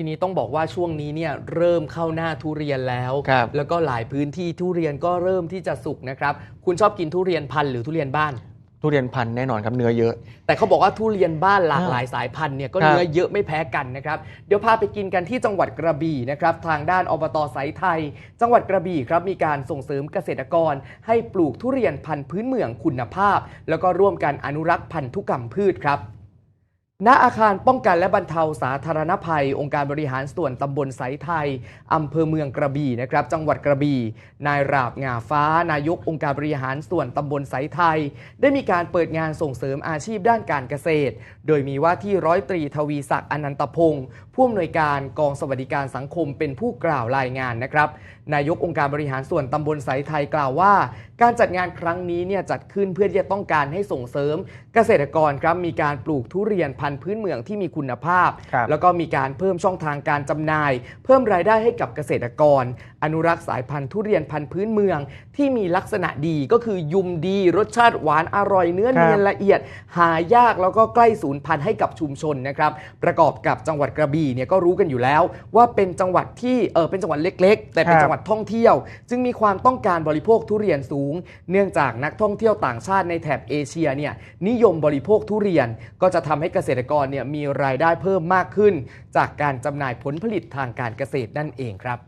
ทีนี้ต้องบอกว่าช่วงนี้เนี่ยเริ่มเข้าหน้าทุเรียนแล้ว ครับ แล้วก็หลายพื้นที่ทุเรียนก็เริ่มที่จะสุกนะครับ คุณชอบกินทุเรียนพันธุ์หรือทุเรียนบ้าน ทุเรียนพันธุ์แน่นอนครับเนื้อเยอะ แต่เขาบอกว่าทุเรียนบ้านหลากอ่าหลายสายพันธุ์เนี่ยก็ครับ เนื้อเยอะไม่แพ้กันนะครับ เดี๋ยวพาไปกินกันที่จังหวัดกระบี่นะครับ ทางด้านอบตไสไทย จังหวัดกระบี่ครับมีการส่งเสริมเกษตรกร ให้ปลูกทุเรียนพันธุ์พื้นเมืองคุณภาพ แล้วก็ร่วมกันอนุรักษ์พันธุกรรมพืชครับ ณอาคารป้องกันและบรรเทาสาธารณภัย องค์การบริหารส่วนตำบลไสไทย อำเภอเมืองกระบี่นะครับ จังหวัดกระบี่ นายราบงาฟ้า นายกองค์การบริหารส่วนตำบลไสไทย ได้มีการเปิดงานส่งเสริมอาชีพด้านการเกษตร โดยมีว่าที่ร้อยตรีทวีศักดิ์อนันตพงศ์ผู้อำนวยการกองสวัสดิการสังคมเป็นผู้กล่าวรายงานนะครับ นายกองค์การบริหารส่วนตำบลไสไทยกล่าวว่า การจัดงานครั้งนี้เนี่ยจัดขึ้นเพื่อที่จะต้องการให้ส่งเสริม เกษตรกรครับมีการปลูกทุเรียนพันธุ์พื้นเมืองที่มีคุณภาพครับแล้วก็มีการเพิ่มช่องทางการจำหน่าย เพิ่มรายได้ให้กับเกษตรกร อนุรักษ์สายพันธุ์ทุเรียนพันธุ์พื้นเมือง ที่มีลักษณะดีก็คือยุมดี รสชาติหวานอร่อยเนื้อครับเนียนละเอียด หายากแล้วก็ใกล้สูญพันธุ์ให้กับชุมชนนะครับประกอบกับจังหวัดกระบี่เนี่ยก็รู้กันอยู่แล้ว ว่าเป็นจังหวัดที่เออเป็นจังหวัดเล็ก ๆ แต่เป็นครับจังหวัดท่องเที่ยว จึงมีความต้องการบริโภคทุเรียนสูง เนื่องจากนักท่องเที่ยวต่างชาติในแถบเอเชียเนี่ยนิยมบริโภคทุเรียนก็จะทำให้เกษตรกรเนี่ยมีรายได้เพิ่มมากขึ้น จากการจำหน่ายผลผลิตทางการเกษตรนั่นเองครับ